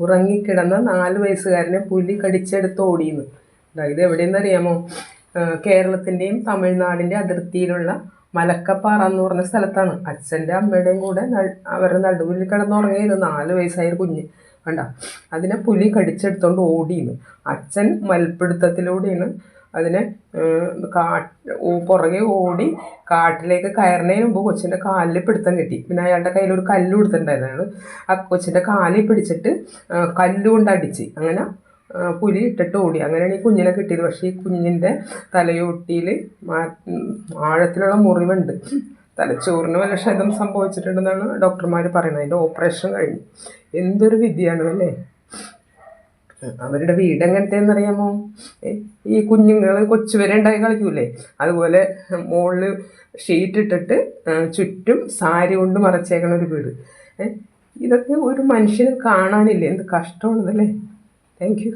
ഉറങ്ങിക്കിടന്ന നാല് വയസ്സുകാരനെ പുലി കടിച്ചെടുത്ത് ഓടിയെന്ന്. ഇത് എവിടെയെന്നറിയാമോ കേരളത്തിന്റെയും തമിഴ്നാടിന്റെ അതിർത്തിയിലുള്ള മലക്കപ്പാറ എന്ന് പറഞ്ഞ സ്ഥലത്താണ്. അച്ഛന്റെ അമ്മയുടെയും കൂടെ അവരുടെ നടുവിൽ കിടന്നുറങ്ങിയത് നാല് വയസ്സായ കുഞ്ഞ്. വേണ്ട അതിനെ പുലി കടിച്ചെടുത്തോണ്ട് ഓടിയെന്ന്. അച്ഛൻ മൽപ്പിടുത്തത്തിലൂടെയാണ് അതിനെ കാ പുറകെ ഓടി കാട്ടിലേക്ക് കയറുന്നതിന് മുമ്പ് കൊച്ചിന്റെ കാലിൽ പിടുത്തം കിട്ടി. പിന്നെ അയാളുടെ കയ്യിൽ ഒരു കല്ല് കൊടുത്തിട്ടുണ്ടായിരുന്നു ആ കൊച്ചിന്റെ കാലിൽ പിടിച്ചിട്ട് കല്ലുകൊണ്ട് അടിച്ച് അങ്ങനെ പുലി ഇട്ടിട്ട് ഓടി. അങ്ങനെയാണ് ഈ കുഞ്ഞിനെ കിട്ടിയത്. പക്ഷേ ഈ കുഞ്ഞിന്റെ തലയോട്ടിയിൽ ആഴത്തിലുള്ള മുറിവുണ്ട്. തലച്ചോറിന് വല്ല ക്ഷതം സംഭവിച്ചിട്ടുണ്ടെന്നാണ് ഡോക്ടർമാർ പറയുന്നത്. അതിന്റെ ഓപ്പറേഷൻ കഴിഞ്ഞു. എന്തൊരു വിധിയാണ് അല്ലേ അവരുടെ വീട് എങ്ങനത്തെ അറിയാമോ? ഈ കുഞ്ഞുങ്ങൾ കൊച്ചുവരെ ഉണ്ടായി കളിക്കൂലേ? അതുപോലെ മുകളിൽ ഷീറ്റ് ഇട്ടിട്ട് ചുറ്റും സാരി കൊണ്ട് മറച്ചേക്കണ ഒരു വീട്. ഇതൊക്കെ ഒരു മനുഷ്യന് കാണാനില്ലേ? എന്ത് കഷ്ടമാണെന്നല്ലേ താങ്ക് യു